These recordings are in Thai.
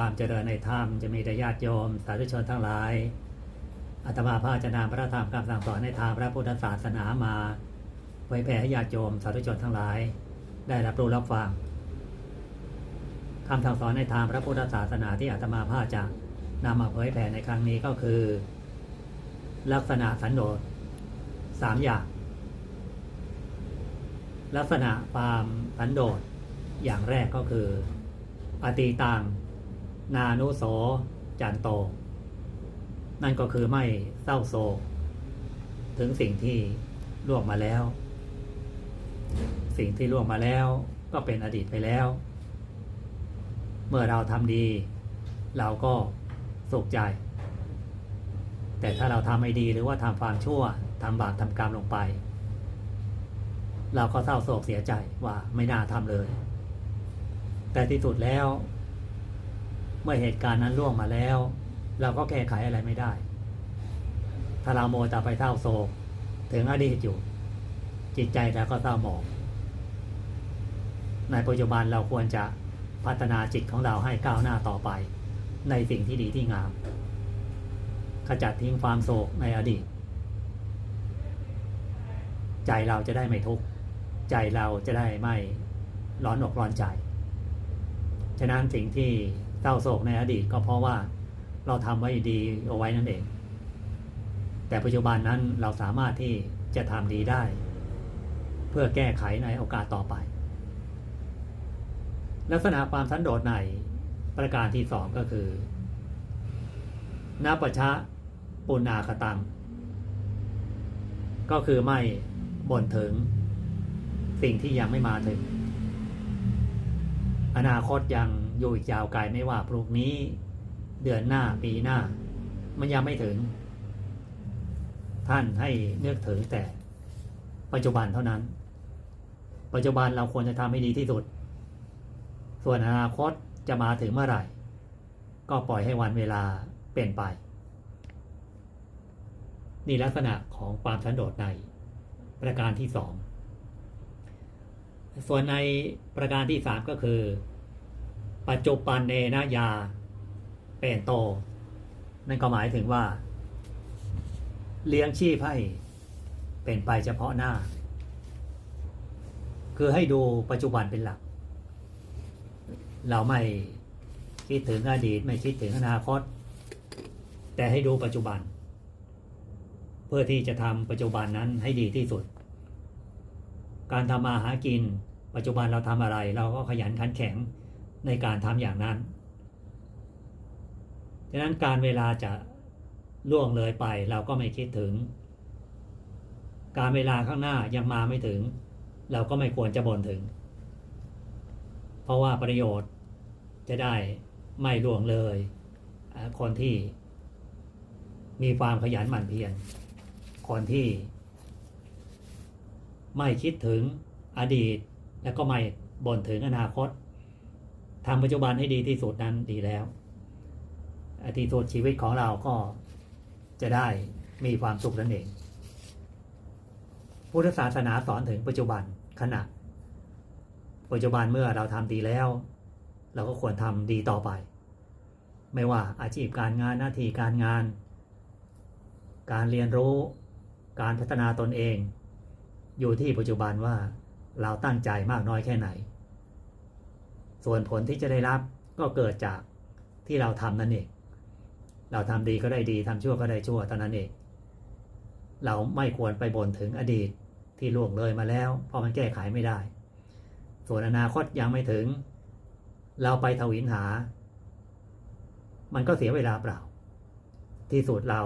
ความเจริญในธรรมจะมีแต่ญาติโยม สาธุชนทั้งหลายอาตมาภาจะนำพระธรรมคำสั่งสอนในทางพระพุทธศาสนามาเผยแผ่ให้ญาติโยม สาธุชนทั้งหลาย ได้รับรู้รับฟังคำสั่งสอนในทางพระพุทธศาสนาที่อาตมาภาจะนำมาเผยแผ่ในครั้งนี้ก็คือ ลักษณะสันโดษสามอย่าง ลักษณะความสันโดษอย่างแรกก็คือ อตีตัง นานุโสจันโต นั่นก็คือไม่เศร้าโศก ถึงสิ่งที่ล่วงมาแล้ว สิ่งที่ล่วงมาแล้วก็เป็นอดีตไปแล้ว เมื่อเราทำดี เราก็สุขใจ แต่ถ้าเราทำไม่ดีหรือว่าทำความชั่วทำบาปทำกรรมลงไป เราก็เศร้าโศกเสียใจว่าไม่น่าทำเลย แต่ที่สุดแล้ว เมื่อเหตุการณ์นั้นล่วงมาแล้ว เราก็แก้ไขอะไรไม่ได้ ถ้าเราโมต่ไปเศร้าโศก ถึงอดีตอยู่ จิตใจเราก็เศร้าหมอง ในปัจจุบันเราควรจะพัฒนาจิตของเราให้ก้าวหน้าต่อไป ในสิ่งที่ดีที่งาม ขจัดทิ้งความโศกในอดีต ใจเราจะได้ไม่ทุกข์ ใจเราจะได้ไม่ร้อนอกร้อนใจ ฉะนั้นสิ่งที่ เศร้าโศกในอดีตก็เพราะว่าเราทำไว้ดีเอาไว้นั่นเอง แต่ปัจจุบันนั้นเราสามารถที่จะทำดีได้ เพื่อแก้ไขในโอกาสต่อไป ลักษณะความสันโดษในประการที่สองก็คือนาปชะปุณาคตัง ก็คือไม่บ่นถึงสิ่งที่ยังไม่มาถึง อนาคตยัง อยู่อีกยาวไกลไม่ว่าพรุ่งนี้ เดือนหน้าปีหน้า มันยังไม่ถึง ท่านให้เนึกถึงแต่ ปัจจุบันเท่านั้น ปัจจุบันเราควรจะทำให้ดีที่สุด ส่วนอนาคตจะมาถึงเมื่อไหร่ ก็ปล่อยให้วันเวลาเปลี่ยนไป นี่ลักษณะของความสันโดษในประการที่สองส่วนในประการที่สามก็คือ ปัจจุบันเนนยาเป็นโต นั่นก็หมายถึงว่า เลี้ยงชีพให้เป็นไปเฉพาะหน้า คือให้ดูปัจจุบันเป็นหลัก เราไม่คิดถึงอดีตไม่คิดถึงอนาคต แต่ให้ดูปัจจุบัน เพื่อที่จะทำปัจจุบันนั้นให้ดีที่สุด การทำมาหากิน ปัจจุบันเราทำอะไร เราก็ขยันขันแข็ง ในการทำอย่างนั้นฉะนั้นการเวลาจะล่วงเลยไปเราก็ไม่คิดถึง การเวลาข้างหน้ายังมาไม่ถึง เราก็ไม่ควรจะบ่นถึง เพราะว่าประโยชน์จะได้ไม่ล่วงเลย คนที่มีความขยันหมั่นเพียรคนที่ไม่คิดถึงอดีต แล้วก็ไม่บ่นถึงอนาคต ทำปัจจุบันให้ดีที่สุดนั้นดีแล้วอาที่สุดชีวิตของเราก็จะได้มีความสุขนั่นเอง พุทธศาสนาสอนถึงปัจจุบันขณะ ปัจจุบันเมื่อเราทำดีแล้ว เราก็ควรทำดีต่อไป ไม่ว่าอาชีพการงานหน้าที่การงาน การเรียนรู้ การพัฒนาตนเอง อยู่ที่ปัจจุบันว่าเราตั้งใจมากน้อยแค่ไหน ส่วนผลที่จะได้รับก็เกิดจากที่เราทำนั่นเอง เราทำดีก็ได้ดีทำชั่วก็ได้ชั่วเท่านั้นเอง เราไม่ควรไปบ่นถึงอดีตที่ล่วงเลยมาแล้ว เพราะมันแก้ไขไม่ได้ ส่วนอนาคตยังไม่ถึง เราไปทวินหา มันก็เสียเวลาเปล่า ที่สุดเรา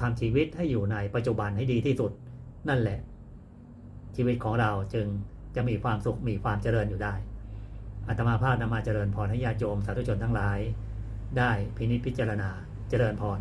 ทำชีวิตให้อยู่ในปัจจุบันให้ดีที่สุดนั่นแหละ ชีวิตของเราจึงจะมีความสุขมีความเจริญอยู่ได้ อาตมาภาพนำมาเจริญพรให้ญาติโยมสาธุชนทั้งหลาย ได้พินิจพิจารณาเจริญพร